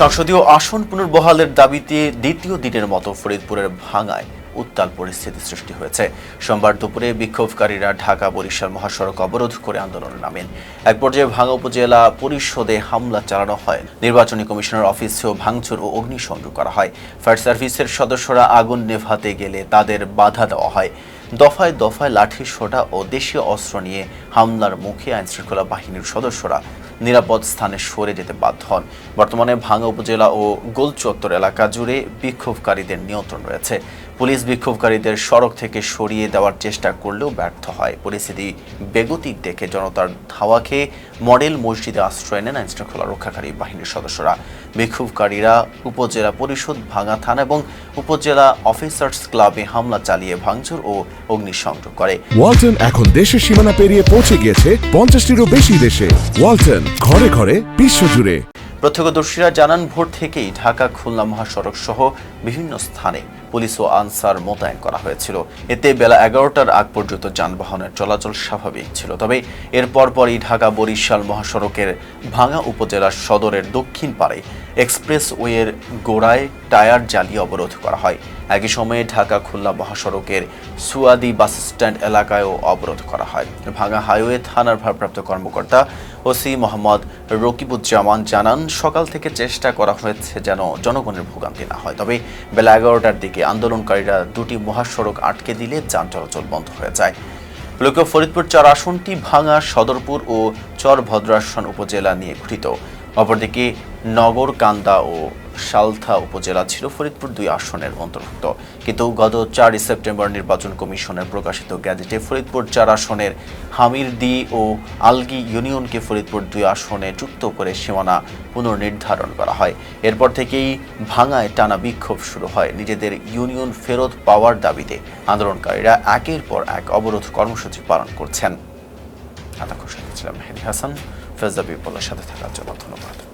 সংসদীয় আসন পুনর্বহালের দাবিতে দ্বিতীয় দিনের মতো ফরিদপুরের ভাঙায় উত্তাল পরিস্থিতি সৃষ্টি হয়েছে। সোমবার দুপুরে বিক্ষোভকারীরা ঢাকা বরিশাল মহাসড়ক অবরোধ করে আন্দোলনে নামেন। এক পর্যায়ে ভাঙা উপজেলা পরিষদে হামলা চালানো হয়। নির্বাচনী কমিশনার অফিসেও ভাঙচুর ও অগ্নিসংযোগ করা হয়। ফায়ার সার্ভিসের সদস্যরা আগুন নেভাতে গেলে তাদের বাধা দেওয়া হয়। দফায় দফায় লাঠি সোটা ও দেশীয় অস্ত্র নিয়ে হামলার মুখে আইনশৃঙ্খলা বাহিনীর সদস্যরা নিরাপদ স্থানে সরে যেতে বাধ্য হন। বর্তমানে ভাঙ্গা উপজেলা ও গোলচত্বর এলাকা জুড়ে বিক্ষোভকারীদের নিয়ন্ত্রণ রয়েছে। পুলিশ বিক্ষোভকারীদের সড়ক থেকে সরিয়ে দেওয়ার চেষ্টা করলেও ব্যর্থ হয়। পরিস্থিতি বেগতিক দেখে জনতার ধাওয়া খেয়ে মডেল মসজিদে আশ্রয় নেন আইনশৃঙ্খলা রক্ষাকারী বাহিনীর সদস্যরা। বিক্ষোভকারীরা উপজেলা পরিষদ ভাঙা থানা এবং উপজেলা অফিসার্স ক্লাবে হামলা চালিয়ে ভাঙচুর ও অগ্নিসংযোগ করে। ওয়ালটন এখন দেশের সীমানা পেরিয়ে পৌঁছে গিয়েছে পঞ্চাশটিরও বেশি দেশে। ওয়ালটন ঘরে ঘরে বিশ্বজুড়ে। প্রত্যক্ষদর্শীরা জানান ভোর থেকেই ঢাকা খুলনা মহাসড়ক সহ বিভিন্ন স্থানে পুলিশ ও আনসার মোতায়েন করা হয়েছিল। এতে বেলা এগারোটার আগ পর্যন্ত যানবাহনের চলাচল স্বাভাবিক ছিল। তবে এর পরপরই ঢাকা বরিশাল মহাসড়কের ভাঙা উপজেলার সদরের দক্ষিণ পাড়ে এক্সপ্রেস ওয়ের গোড়ায় টায়ার জ্বালিয়ে অবরোধ করা হয়। একই সময়ে ঢাকা খুলনা মহাসড়কের সুয়াদি বাস স্ট্যান্ড এলাকায়ও অবরোধ করা হয়। ভাঙা হাইওয়ে থানার ভারপ্রাপ্ত কর্মকর্তা ওসি মোহাম্মদ রকিবুজ্জামান জানান, সকাল থেকে চেষ্টা করা হয়েছে যেন জনগণের ভোগান্তি না হয়। তবে বেলা এগারোটার দিকে আন্দোলনকারীরা দুটি মহাসড়ক আটকে দিলে যান চলাচল বন্ধ হয়ে যায়। লোক ফরিদপুর চার আসনটি ভাঙা সদরপুর ও চর ভদ্রাসন উপজেলা নিয়ে গঠিত। অপরদিকে নগর, কান্দা ও সালথা উপজেলা ছিল ফরিদপুর দুই আসনের অন্তর্ভুক্ত। কিন্তু গত চারই সেপ্টেম্বর নির্বাচন কমিশনের প্রকাশিত গ্যাজেটে ফরিদপুর চার আসনের হামিরদি ও আলগি ইউনিয়নকে ফরিদপুর দুই আসনে যুক্ত করে সীমানা পুনর্নির্ধারণ করা হয়। এরপর থেকেই ভাঙায় টানা বিক্ষোভ শুরু হয়। নিজেদের ইউনিয়ন ফেরত পাওয়ার দাবিতে আন্দোলনকারীরা একের পর এক অবরোধ কর্মসূচি পালন করছেন। এতক্ষণ সাথে হাসান। ফেজদা বিপলের সাথে থাকার জন্য ধন্যবাদ।